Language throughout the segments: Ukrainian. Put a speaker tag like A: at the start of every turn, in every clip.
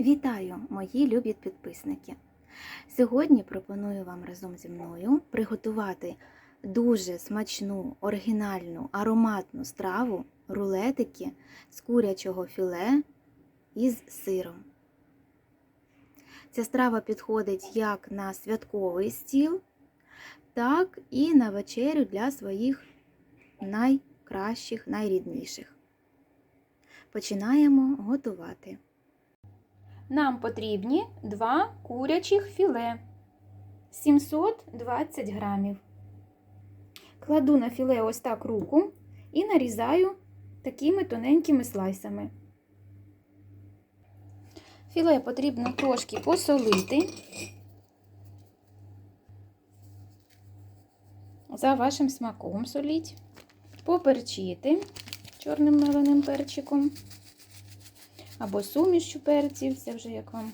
A: Вітаю, мої любі підписники! Сьогодні пропоную вам разом зі мною приготувати дуже смачну, оригінальну, ароматну страву рулетики з курячого філе із сиром. Ця страва підходить як на святковий стіл, так і на вечерю для своїх найкращих, найрідніших. Починаємо готувати.
B: Нам потрібні два курячих філе 720 грамів. Кладу на філе ось так руку і нарізаю такими тоненькими слайсами. Філе потрібно трошки посолити. За вашим смаком соліть, поперчити чорним меленим перчиком або сумішчю перців, це вже як вам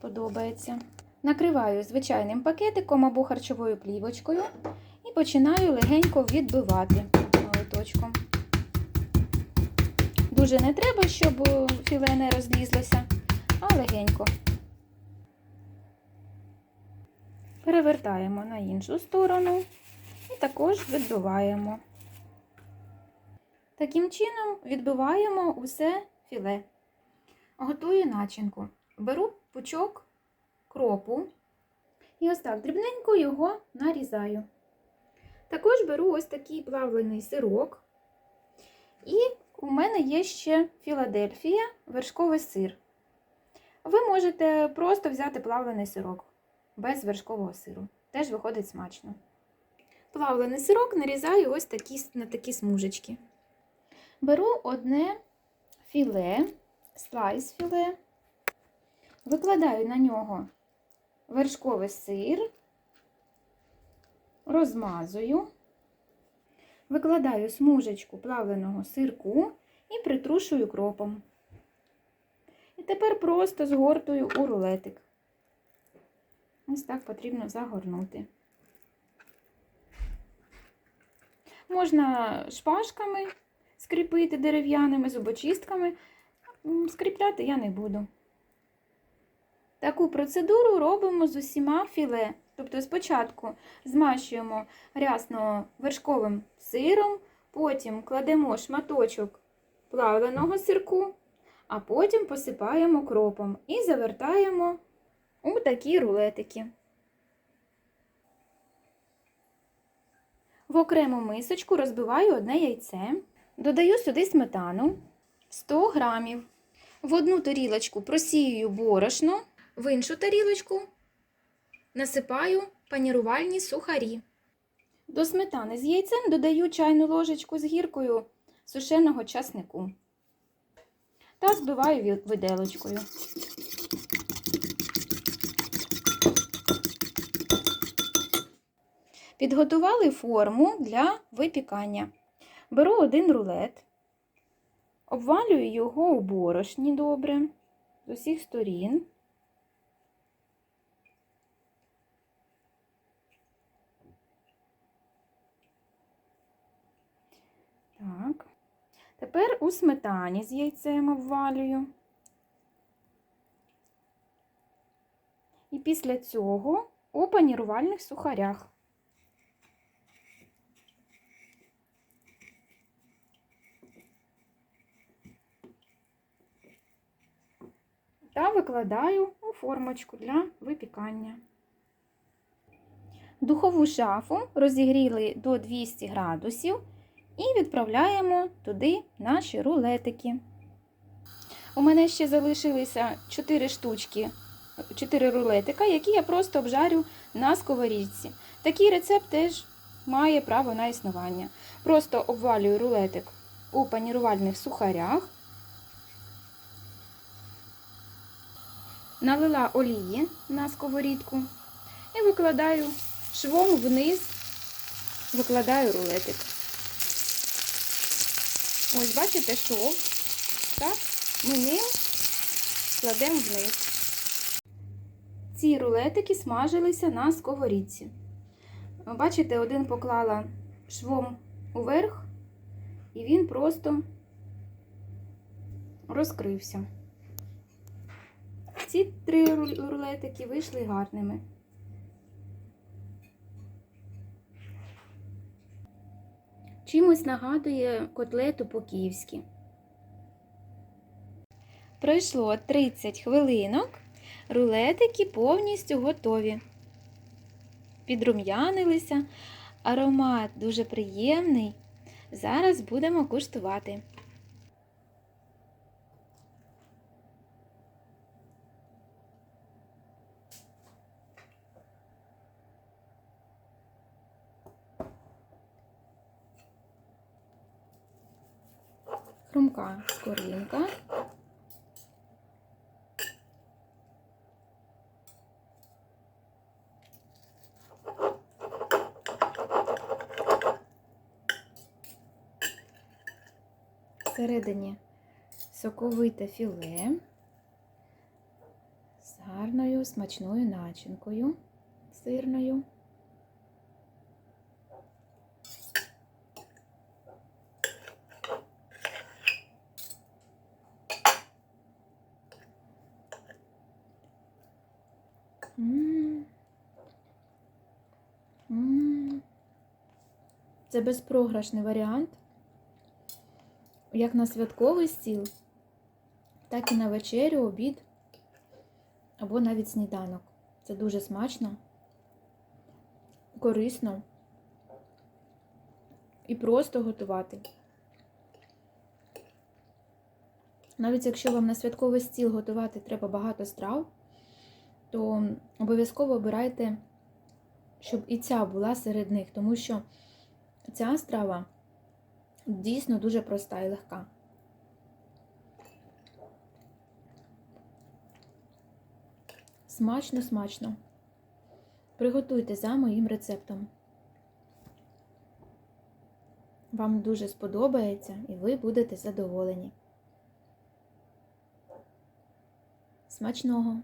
B: подобається. Накриваю звичайним пакетиком або харчовою плівочкою і починаю легенько відбивати молоточком. Дуже не треба, щоб філе не розлізлося, а легенько. Перевертаємо на іншу сторону і також відбиваємо. Таким чином відбиваємо усе філе. Готую начинку. Беру пучок кропу і ось так дрібненько його нарізаю. Також беру ось такий плавлений сирок. І у мене є ще Філадельфія, вершковий сир. Ви можете просто взяти плавлений сирок без вершкового сиру. Теж виходить смачно. Плавлений сирок нарізаю ось такі, на такі смужечки. Беру одне філе, слайс філе, викладаю на нього вершковий сир, розмазую, викладаю смужечку плавленого сирку і притрушую кропом. І тепер просто згортую у рулетик. Ось так потрібно загорнути. Можна шпажками скріпити дерев'яними зубочистками. Скріпляти я не буду. Таку процедуру робимо з усіма філе. Тобто спочатку змащуємо рясно вершковим сиром, потім кладемо шматочок плавленого сирку, а потім посипаємо кропом і завертаємо у такі рулетики. В окрему мисочку розбиваю одне яйце. Додаю сюди сметану 100 грамів. В одну тарілочку просіюю борошно, в іншу тарілочку насипаю панірувальні сухарі. До сметани з яйцем додаю чайну ложечку з гіркою сушеного часнику та збиваю виделочкою. Підготували форму для випікання. Беру один рулет, обвалюю його у борошні добре з усіх сторін. Так. Тепер у сметані з яйцем обвалюю. І після цього у панірувальних сухарях. Та викладаю у формочку для випікання. Духову шафу розігріли до 200 градусів і відправляємо туди наші рулетики. У мене ще залишилися 4 штучки, 4 рулетика, які я просто обжарю на сковорідці. Такий рецепт теж має право на існування. Просто обвалюю рулетик у панірувальних сухарях. Налила олії на сковорідку і викладаю швом вниз, викладаю рулетик. Ось, бачите, шов, так, ми ним кладемо вниз. Ці рулетики смажилися на сковорідці. Бачите, один поклала швом уверх, і він просто розкрився. Ці три рулетики вийшли гарними. Чимось нагадує котлету по-київськи. Пройшло 30 хвилинок. Рулетики повністю готові. Підрум'янилися. Аромат дуже приємний. Зараз будемо куштувати. Хрумка скоринка. Всередині соковите філе з гарною смачною начинкою сирною. Це безпрограшний варіант. Як на святковий стіл, так і на вечерю, обід або навіть сніданок. Це дуже смачно, корисно і просто готувати. Навіть якщо вам на святковий стіл готувати треба багато страв, то обов'язково обирайте, щоб і ця була серед них, тому що ця страва дійсно дуже проста і легка. Смачно, смачно. Приготуйте за моїм рецептом. Вам дуже сподобається і ви будете задоволені. Смачного!